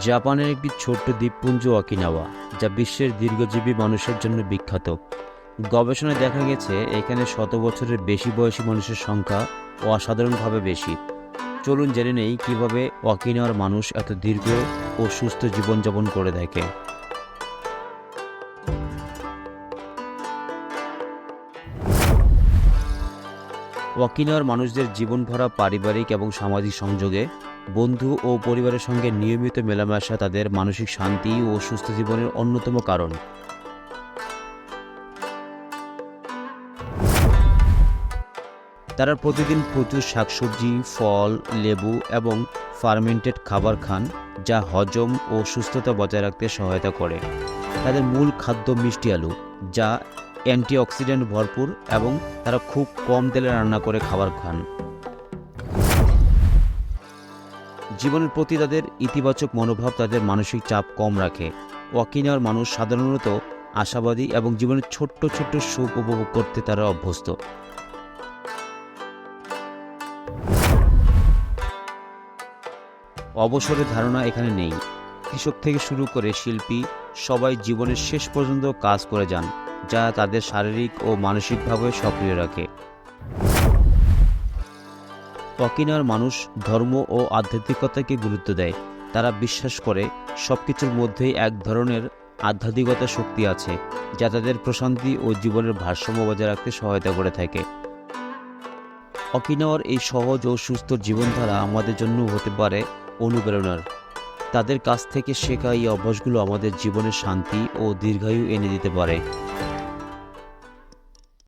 জাপানের একটি ছোট্ট দ্বীপপুঞ্জ অকিনাওয়া, যা বিশ্বের দীর্ঘজীবী মানুষের জন্য বিখ্যাত। গবেষণায় দেখা গেছে, এখানে শত বছরের বেশি বয়সী মানুষের সংখ্যা অসাধারণভাবে বেশি। চলুন জেনে নেই কীভাবে অকিনাওয়ার মানুষ এত দীর্ঘ ও সুস্থ জীবনযাপন করে থাকে ওয়াকিনাওয়ার মানুষদের জীবনভরা পারিবারিক এবং সামাজিক সংযোগে বন্ধু ও পরিবারের সঙ্গে নিয়মিত মেলামেশা তাদের মানসিক শান্তি ও সুস্থ জীবনের অন্যতম কারণ। তারা প্রতিদিন প্রচুর শাকসবজি, ফল, লেবু এবং ফার্মেন্টেড খাবার খান, যা হজম ও সুস্থতা বজায় রাখতে সহায়তা করে। তাদের মূল খাদ্য মিষ্টি আলু, যা অ্যান্টিঅক্সিডেন্ট ভরপুর এবং তারা খুব কম তেলে রান্না করে খাবার খান। জীবনের প্রতি তাদের ইতিবাচক মনোভাব তাদের মানসিক চাপ কম রাখে। ওয়াকিনার মানুষ সাধারণত আশাবাদী এবং জীবনের ছোট্ট ছোট্ট সুখ উপভোগ করতে তারা অভ্যস্ত। অবসরের ধারণা এখানে নেই। কৃষক থেকে শুরু করে শিল্পী সবাই জীবনের শেষ পর্যন্ত কাজ করে যান। যা তাদের শারীরিক ও মানসিকভাবে সক্রিয় রাখে। অকিনার মানুষ ধর্ম ও আধ্যাত্মিকতাকে গুরুত্ব দেয়। তারা বিশ্বাস করে সব কিছুর মধ্যেই এক ধরনের আধ্যাত্মিকতা শক্তি আছে, যা তাদের প্রশান্তি ও জীবনের ভারসাম্য বজায় রাখতে সহায়তা করে থাকে। অকিনাওয়ার এই সহজ ও সুস্থ জীবনধারা আমাদের জন্য হতে পারে অনুপ্রেরণার। তাদের কাছ থেকে শেখা এই অভ্যাসগুলো আমাদের জীবনে শান্তি ও দীর্ঘায়ু এনে দিতে পারে।